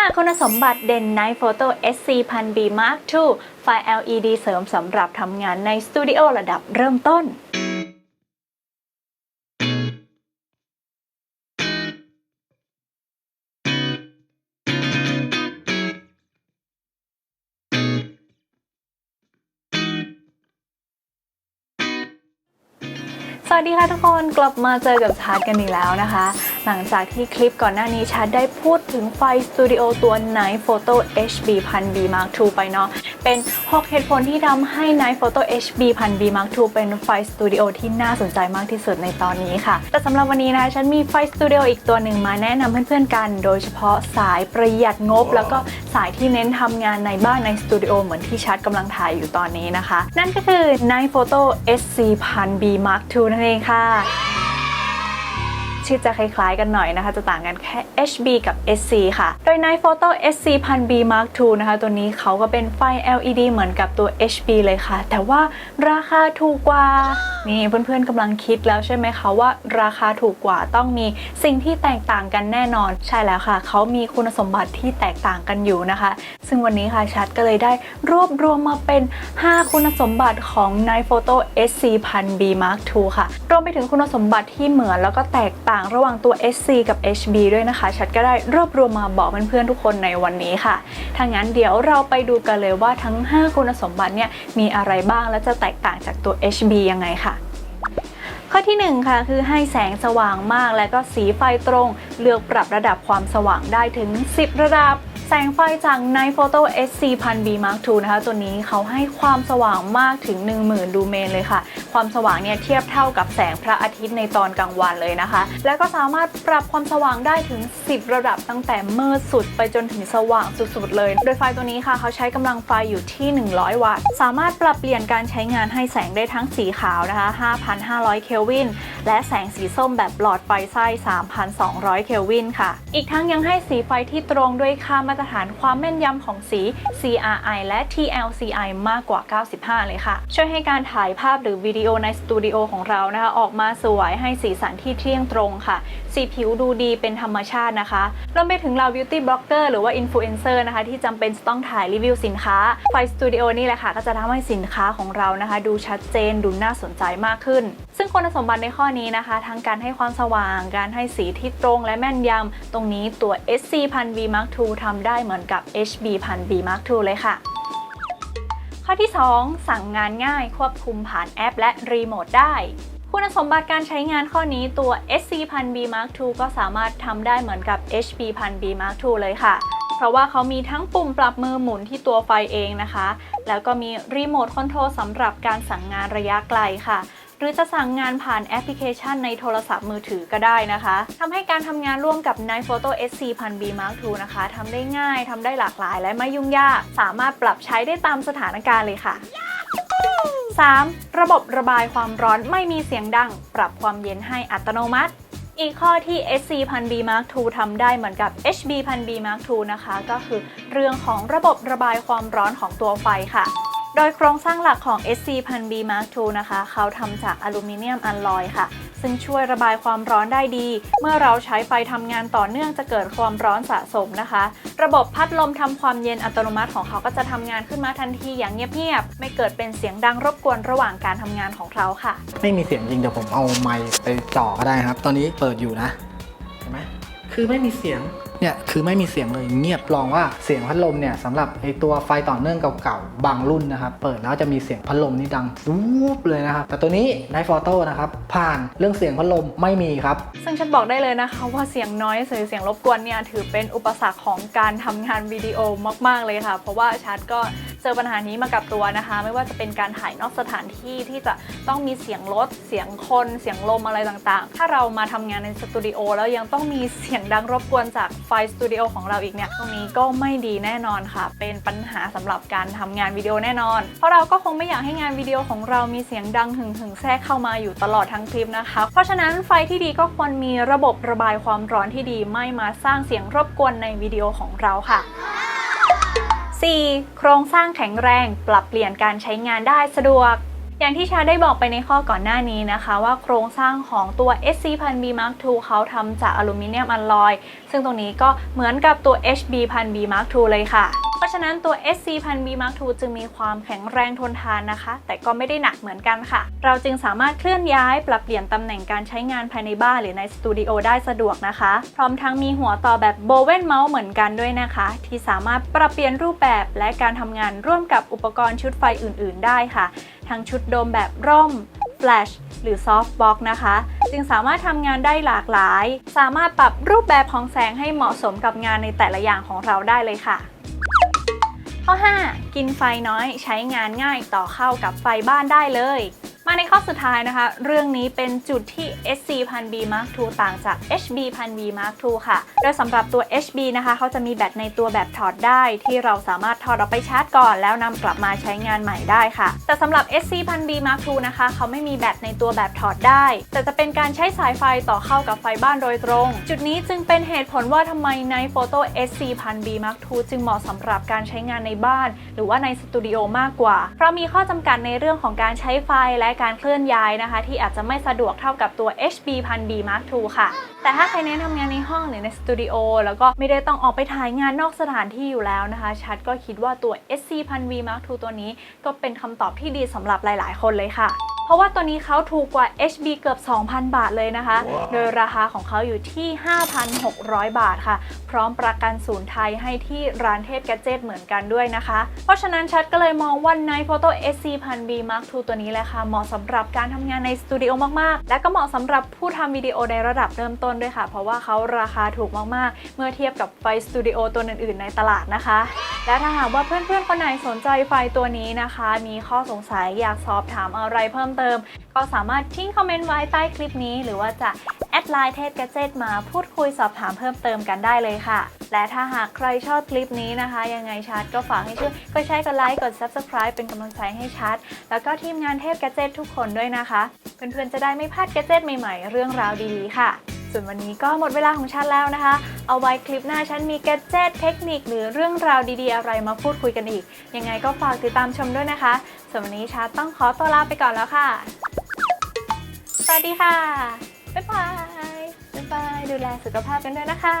5 คุณสมบัติเด่นใน Photo SC 1000 B Mark II ไฟล์ LED เสริมสำหรับทำงานในสตูดิโอระดับเริ่มต้นสวัสดีค่ะทุกคนกลับมาเจอกับชาร์ตกันอีกแล้วนะคะ หลังจากที่คลิปก่อนหน้านี้ชาร์ตได้พูดถึงไฟสตูดิโอตัว Night Photo HB 1000 B Mark II ไปเนาะเป็น 6 เหตุผลที่ทำให้ Night Photo HB 1000 B Mark II เป็นไฟสตูดิโอที่น่าสนใจมากที่สุดในตอนนี้ค่ะ แต่สำหรับวันนี้นะคะฉันมีไฟสตูดิโออีกตัวหนึ่งมาแนะนำเพื่อนๆกัน โดยเฉพาะสายประหยัดงบ แล้วก็สายที่เน้นทำงานในบ้านในสตูดิโอเหมือนที่ชาร์ตกำลังถ่ายอยู่ตอนนี้นะคะ นั่นก็คือ Night Photo SC 1000 B Mark II นั่นเองค่ะ ชื่อจะคล้ายๆกันหน่อยนะคะ จะต่างกันแค่ HB กับ SC ค่ะ โดยใน Photo SC 1000 B Mark II นะคะ ตัวนี้เขาก็เป็นไฟ LED เหมือนกับตัว HB เลยค่ะ แต่ว่าราคาถูกกว่า นี่เพื่อนๆกำลังคิดแล้วใช่ไหมคะว่าราคาถูกกว่าต้องมีสิ่งที่แตกต่างกันแน่นอน ใช่แล้วค่ะ เขามีคุณสมบัติที่แตกต่างกันอยู่นะคะ ซึ่งวันนี้ค่ะชัดก็เลยได้รวบรวมมาเป็น 5 คุณสมบัติของ Night Photo SC 1000 B Mark II ค่ะ รวมไปถึงคุณสมบัติที่เหมือนแล้วก็แตกต่างระหว่างตัว SC กับ HB ด้วยนะคะ ชัดก็ได้รวบรวมมาบอกเพื่อนๆทุกคนในวันนี้ค่ะถ้างั้นเดี๋ยวเราไปดูกันเลยว่าทั้ง 5 คุณสมบัติเนี่ยมีอะไรบ้างและจะแตกต่างจากตัว HB ยังไงค่ะ ข้อที่ 1 ค่ะ คือให้แสงสว่างมาก และก็สีไฟตรง เลือกปรับระดับความสว่างได้ถึง 10 ระดับ แสงไฟจาก Night Photo SC 1000 B Mark II นะคะ ตัวนี้เขาให้ความสว่างมากถึง 10,000 ลูเมนเลยค่ะ ความสว่างเนี่ยเทียบเท่ากับแสงพระอาทิตย์ในตอนกลางวันเลยนะคะ และก็สามารถปรับความสว่างได้ถึง 10 ระดับตั้งแต่มืดสุดไปจนถึงสว่างสุดๆเลย โดยไฟตัวนี้ค่ะเขาใช้กำลังไฟอยู่ที่ 100 วัตต์ สามารถปรับเปลี่ยนการใช้งานให้แสงได้ทั้งสีขาวนะคะ 5,500 เคลวิน และแสงสีส้มแบบหลอดไฟไส้ 3,200 เคลวินค่ะ อีกทั้งยังให้สีไฟที่ตรงด้วยค่ามาตรฐานความแม่นยำของสี CRI และ TLCI มากกว่า 95 เลยค่ะ ช่วยให้การถ่ายภาพหรือวิดีโอในสตูดิโอของเรานะคะออกมาสวยให้สีสันที่เที่ยงตรงค่ะ สีผิวดูดีเป็นธรรมชาตินะคะรวมไปถึงเรา beauty blogger หรือว่า influencer นะคะที่จำเป็นต้องถ่ายรีวิวสินค้า ไฟสตูดิโอนี่แหละค่ะ ก็จะทำให้สินค้าของเรานะคะ ดูชัดเจนดูน่าสนใจมากขึ้น ซึ่งคุณสมบัติในข้อนี้นะคะ ทั้งการให้ความสว่าง การให้สีที่ตรงและแม่นยำ ตรงนี้ตัว sc100v Mark II ทำได้เหมือนกับ HB 1000 B Mark II เลยค่ะ ข้อที่ 2 สั่งงานง่ายควบคุมผ่านแอป และรีโมทได้คุณสมบัติการใช้งานข้อนี้ตัว sc100b Mark II ก็สามารถทำได้เหมือนกับ hb100b Mark II เลยค่ะ เพราะว่าเขามีทั้งปุ่มปรับมือหมุนที่ตัวไฟเองนะคะ แล้วก็มีรีโมทคอนโทรลสำหรับการสั่งงานระยะไกลค่ะ หรือจะสั่งงานผ่านแอปพลิเคชันในโทรศัพท์มือถือก็ได้นะคะทำให้การทำงานร่วมกับ Night Photo SC 1000 B Mark II นะคะทำได้ง่ายทำได้หลากหลายและไม่ยุ่งยาก สามารถปรับใช้ได้ตามสถานการณ์เลยค่ะ 3. ระบบระบายความร้อนไม่มีเสียงดัง ปรับความเย็นให้อัตโนมัติ อีกข้อที่ SC 1000 B Mark II ทำได้เหมือนกับ HB 1000 B Mark II นะคะ ก็คือเรื่องของระบบระบายความร้อนของตัวไฟค่ะ โดยโครงสร้างหลักของ SC 1000 B Mark II นะคะ เขาทำจากอลูมิเนียมอัลลอยค่ะ ซึ่งช่วยระบายความร้อนได้ดี เมื่อเราใช้ไฟทำงานต่อเนื่องจะเกิดความร้อนสะสมนะคะ ระบบพัดลมทำความเย็นอัตโนมัติของเขาก็จะทำงานขึ้นมาทันทีอย่างเงียบๆ ไม่เกิดเป็นเสียงดังรบกวนระหว่างการทำงานของเราค่ะ ไม่มีเสียงจริงเดี๋ยวผมเอาไมค์ไปจ่อก็ได้ครับ ตอนนี้เปิดอยู่นะเห็นไหมคือไม่มีเสียง เนี่ยคือไม่มีเสียงเลยเงียบลองว่าเสียงพัดลมเนี่ยสำหรับไอตัวไฟต่อเนื่องเก่าๆบางรุ่นนะครับเปิดแล้วจะมีเสียงพัดลมนี่ดังวูบเลยนะครับแต่ตัวนี้ในฟอโต้นะครับผ่านเรื่องเสียงพัดลมไม่มีครับ ซึ่งฉันบอกได้เลยนะคะว่าเสียงน้อยเสียงเสียงรบกวนเนี่ยถือเป็นอุปสรรคของการทำงานวิดีโอมาก ๆเลยค่ะ เพราะว่าชัดก็ เจอปัญหานี้มากับตัวนะคะ ไม่ว่าจะเป็นการถ่ายนอกสถานที่ที่จะต้องมีเสียงรถ เสียงคน เสียงลมอะไรต่างๆ ถ้าเรามาทำงานในสตูดิโอแล้วยังต้องมีเสียงดังรบกวนจากไฟสตูดิโอของเราอีกเนี่ยตรงนี้ก็ไม่ดีแน่นอนค่ะ เป็นปัญหาสำหรับการทำงานวิดีโอแน่นอน เพราะเราก็คงไม่อยากให้งานวิดีโอของเรามีเสียงดังหึงหึงแทรกเข้ามาอยู่ตลอดทั้งคลิปนะคะ เพราะฉะนั้นไฟที่ดีก็ควรมีระบบระบายความร้อนที่ดีไม่มาสร้างเสียงรบกวนในวิดีโอของเราค่ะ 4. โครงสร้างแข็งแรง ปรับเปลี่ยนการใช้งานได้สะดวก อย่างที่ชาได้บอกไปในข้อก่อนหน้านี้นะคะ ว่าโครงสร้างของตัว SC 1 0 0 B Mark II เขาทำจากอลูมิเนียมอลลอย ซึ่งตรงนี้ก็เหมือนกับตัว HB 1 0 0 B Mark II เลยค่ะ เพราะฉะนั้นตัว SC 1 0 0 B Mark II จึงมีความแข็งแรงทนทานนะคะ แต่ก็ไม่ได้หนักเหมือนกันค่ะ เราจึงสามารถเคลื่อนย้ายปรับเปลี่ยนตำแหน่งการใช้งานภายในบ้านหรือในสตูดิโอได้สะดวกนะคะ พร้อมทั้งมีหัวต่อแบบโบเวนเมาส์เหมือนกันด้วยนะคะ ที่สามารถปรับเปลี่ยนรูปแบบและการทำงานร่วมกับอุปกรณ์ชุดไฟอื่น ๆ ได้ค่ะ ทั้งชุดโดมแบบร่มแฟลชหรือซอฟต์บ็อกนะคะ จึงสามารถทำงานได้หลากหลาย สามารถปรับรูปแบบของแสงให้เหมาะสมกับงานในแต่ละอย่างของเราได้เลยค่ะ ข้อ 5 กินไฟน้อยใช้งานง่ายต่อเข้ากับไฟบ้านได้เลย มาในข้อสุดท้ายนะคะ เรื่องนี้เป็นจุดที่ SC 1 0 0 B Mark II ต่างจาก HB 1 0 0 B Mark II ค่ะ โดยสำหรับตัว HB นะคะเขาจะมีแบตในตัวแบบถอดได้ที่เราสามารถถอดออกไปชาร์จก่อน แล้วนำกลับมาใช้งานใหม่ได้ค่ะ แต่สำหรับ SC 1 0 0 B Mark II นะคะเขาไม่มีแบตในตัวแบบถอดได้ แต่จะเป็นการใช้สายไฟต่อเข้ากับไฟบ้านโดยตรง จุดนี้จึงเป็นเหตุผลว่าทำไมใน Photo SC 1 0 0 B Mark II จึงเหมาะสำหรับการใช้งานในบ้าน หรือว่าในสตูดิโอมากกว่า เพราะมีข้อจำกัดในเรื่องของการใช้ไฟและการเคลื่อนย้ายนะคะ ที่อาจจะไม่สะดวกเท่ากับตัว HB 1 0 0 B Mark II ค่ะ แต่ถ้าใครเน้นทำงานในห้องหรือในสตูดิโอแล้วก็ไม่ได้ต้องออกไปถ่ายงานนอกสถานที่อยู่แล้วนะคะ ชัดก็คิดว่าตัว SC 1 0 0 V Mark II ตัวนี้ก็เป็นคำตอบที่ดีสำหรับหลาย ๆ คนเลยค่ะ ราะว่าตัวนี้เขาถูกกว่า HB เกือบ 2,000 บาทเลยนะคะ โดยราคาของเขาอยู่ที่ 5,600 บาทค่ะ พร้อมประกันศูนย์ไทยให้ที่ร้านเทพแกจเจตเหมือนกันด้วยนะคะ เพราะฉะนั้นชัดก็เลยมองว่าใน Photo SC 1000 B Mark II ตัวนี้แหละค่ะ เหมาะสำหรับการทำงานในสตูดิโอมาก ๆ และก็เหมาะสำหรับผู้ทำวิดีโอในระดับเริ่มต้นด้วยค่ะ เพราะว่าเขาราคาถูกมาก ๆ เมื่อเทียบกับไฟสตูดิโอตัวอื่น ๆ ในตลาดนะคะ และถ้าหากว่าเพื่อน ๆ คนไหนสนใจไฟตัวนี้นะคะ มีข้อสงสัยอยากสอบถามอะไรเพิ่มเติมก็สามารถทิ้งคอมเมนต์ไว้ใต้คลิปนี้ หรือว่าจะแอดไลน์เทพแกเจตมาพูดคุยสอบถามเพิ่มเติมกันได้เลยค่ะ และถ้าหากใครชอบคลิปนี้นะคะ ยังไงชัดก็ฝากให้ช่วยกดแชร์กดไลค์กด Subscribe เป็นกำลังใจให้ชัดแล้วก็ทีมงานเทพแกเจตทุกคนด้วยนะคะเพื่อนๆจะได้ไม่พลาดแกเจตใหม่ๆ เรื่องราวดีๆค่ะส่วนวันนี้ก็หมดเวลาของชัดแล้วนะคะ เอาไว้คลิปหน้าฉันมีแกจเจตเทคนิค หรือเรื่องราวดีๆ อะไรมาพูดคุยกันอีก ยังไงก็ฝากติดตามชมด้วยนะคะ ส่วนวันนี้ชาต้องขอตัวลาไปก่อนแล้วค่ะ สวัสดีค่ะ บ๊ายบาย บ๊ายบาย ดูแลสุขภาพกันด้วยนะคะ